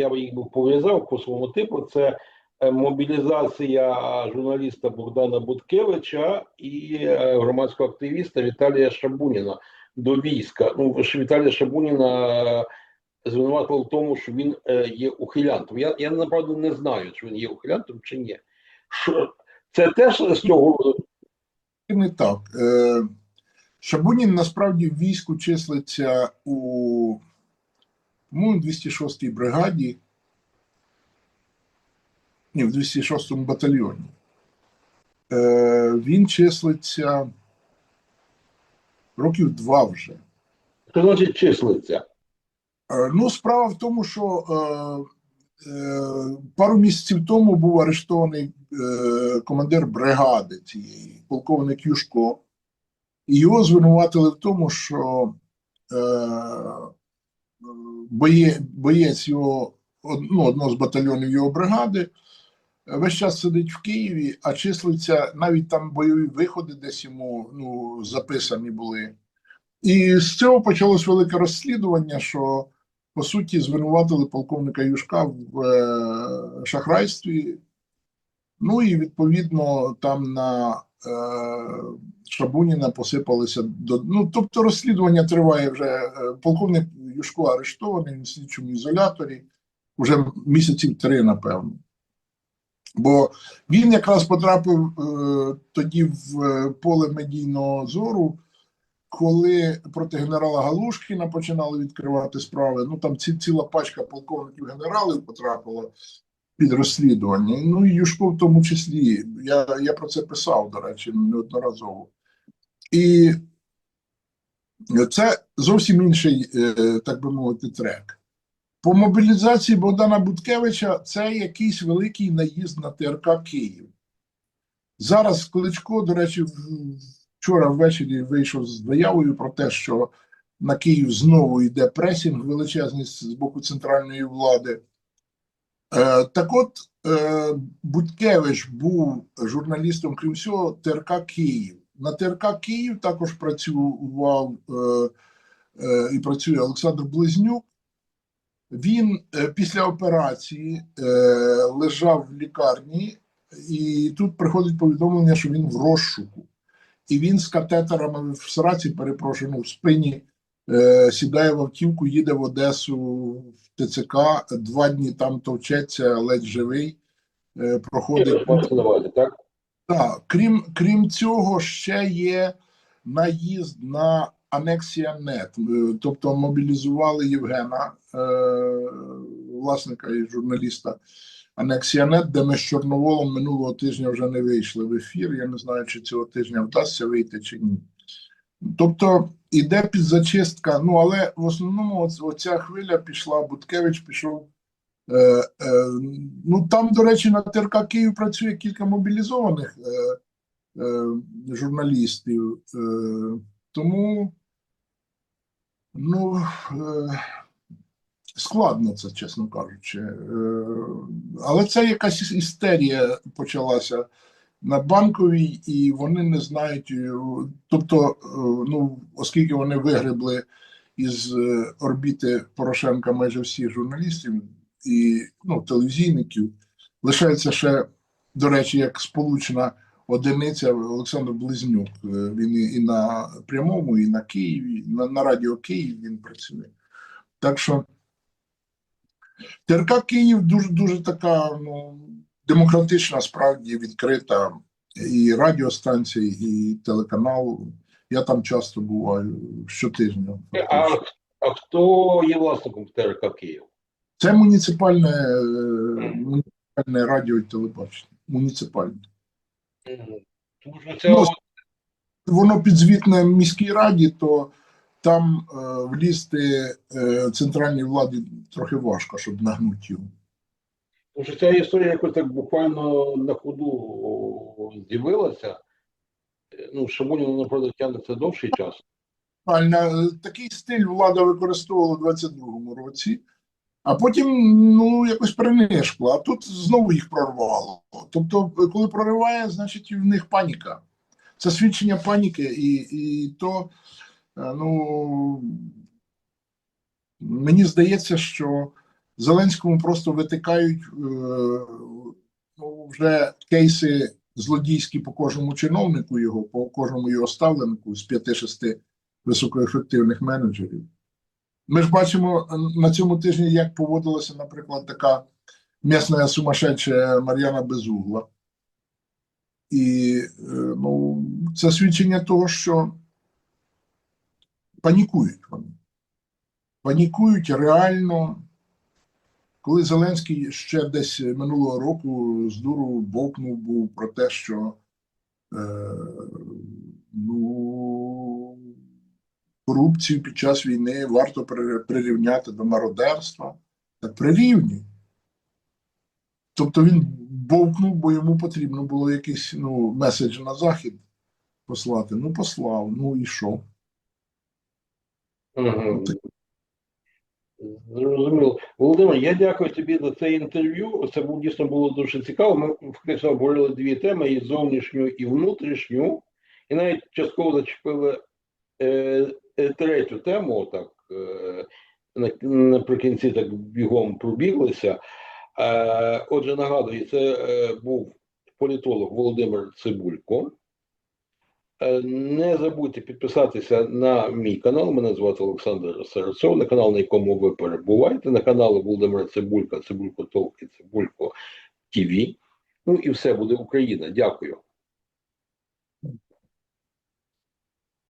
я б їх би пов'язав по своєму типу. Це е, мобілізація журналіста Богдана Буткевича і е, громадського активіста Віталія Шабуніна до війська. Ну, Віталія Шабуніна е, звинуватили в тому, що він є ухилянтом. Я, я направду не знаю, чи він є ухилянтом чи ні. Що, це теж з цього не так. Шабунін насправді в війську числиться у по-моєму, 206-й бригаді. Ні, в 206-му батальйоні. Е, він числиться років два вже. що значить числиться. Е, Ну, справа в тому, що е, е, пару місяців тому був арештований е, командир бригади цієї, полковник Юшко, і його звинуватили в тому, що е, боє, боєць його, ну, одного з батальйонів його бригади, весь час сидить в Києві, а числиться навіть там бойові виходи десь йому ну, записані були. І з цього почалось велике розслідування, що по суті звинуватили полковника Юшка в е, шахрайстві. Ну і відповідно там на е, Шабуніна посипалися до. Ну, тобто розслідування триває вже. е, Полковник Юшко арештований він в слідчому ізоляторі вже місяців три, напевно. Бо він якраз потрапив е, тоді в е, поле медійного зору, коли проти генерала Галушкіна починали відкривати справи. Ну там ці, ціла пачка полковників генералів потрапила під розслідування. Ну і Юшко в тому числі. Я, я про це писав, до речі, неодноразово. І це зовсім інший, е, так би мовити, трек. По мобілізації Богдана Буткевича це якийсь великий наїзд на ТРК Київ. Зараз Кличко, до речі, вчора ввечері вийшов з заявою про те, що на Київ знову йде пресінг величезний з боку центральної влади. Е, так от, е, Буткевич був журналістом, крім всього, ТРК Київ. На ТРК Київ також працював е, е, і працює Олександр Близнюк. Він е, після операції е, лежав в лікарні, і тут приходить повідомлення, що він в розшуку. І він з катетерами в сраці, перепрошую, ну, в спині е, сідає в автівку, їде в Одесу в ТЦК, два дні там товчеться, ледь живий. Е, проходить. Так? Так, крім, крім цього, ще є наїзд на анексія нет. Е, Тобто мобілізували Євгена, е, власника і журналіста Анексія Нет, де ми з Чорноволом минулого тижня вже не вийшли в ефір. Я не знаю, чи цього тижня вдасться вийти чи ні. Тобто іде підзачистка, ну але в основному оця хвиля пішла, Буткевич пішов. Е, е, ну там, до речі, на ТРК Київ працює кілька мобілізованих е, журналістів. Тому ну, складно це, чесно кажучи. Але це якась істерія почалася на банковій, і вони не знають. Тобто, ну, оскільки вони вигребли із орбіти Порошенка майже всіх журналістів і ну, телевізійників, лишається ще, до речі, як сполучена одиниця Олександр Близнюк. Е, Він і на прямому, і на Києві, на, на радіо Київ він працює. Так що ТРК Київ дуже дуже така ну, демократична, справді відкрита і радіостанція, і телеканал. Я там часто буваю щотижня. А, а хто є власником ТРК Київ? Це муніципальне, е, муніципальне радіо і телебачення. Муніципальне. Це Ну, Воно підзвітне міській раді, то там е, влізти е, центральній владі трохи важко, щоб нагнути його. Тому ця історія якось так буквально на ходу з'явилася. Е, Ну, Шамонін, направду, тягнеться довший час. Такий стиль влада використовувала у 22-му році, а потім ну, якось перенишкла, а тут знову їх прорвало. Тобто, коли прориває, значить в них паніка. Це свідчення паніки, і, і то, е, ну, мені здається, що Зеленському просто витикають е, ну, вже кейси злодійські по кожному чиновнику його, по кожному його ставленнику з 5-6 високоефективних менеджерів. Ми ж бачимо е, на цьому тижні, як поводилася, наприклад, така місна сумасшедша Мар'яна Безугла. І е, ну, це свідчення того, що панікують вони. Панікують реально. Коли Зеленський ще десь минулого року з дуру бовкнув був про те, що е, ну, корупцію під час війни варто прирівняти до мародерства, так прирівнюй. Тобто він бовкнув, бо йому потрібно було якийсь ну, меседж на захід послати. Ну, послав, ну і що? Угу. Зрозуміло. Володимир, я дякую тобі за це інтерв'ю. Це було дійсно було дуже цікаво. Ми фактично обговорили дві теми: і зовнішню, і внутрішню, і навіть частково зачепили е, третю тему. Так е, наприкінці так бігом пробіглися. Е, отже, нагадую, це е, був політолог Володимир Цибулько. Е, Не забудьте підписатися на мій канал. Мене звати Олександр Серцов, на канал, на якому ви перебуваєте, на канал Володимира Цибулька, Цибулько Толк і Цибулько ТВ. Ну і все буде Україна. Дякую.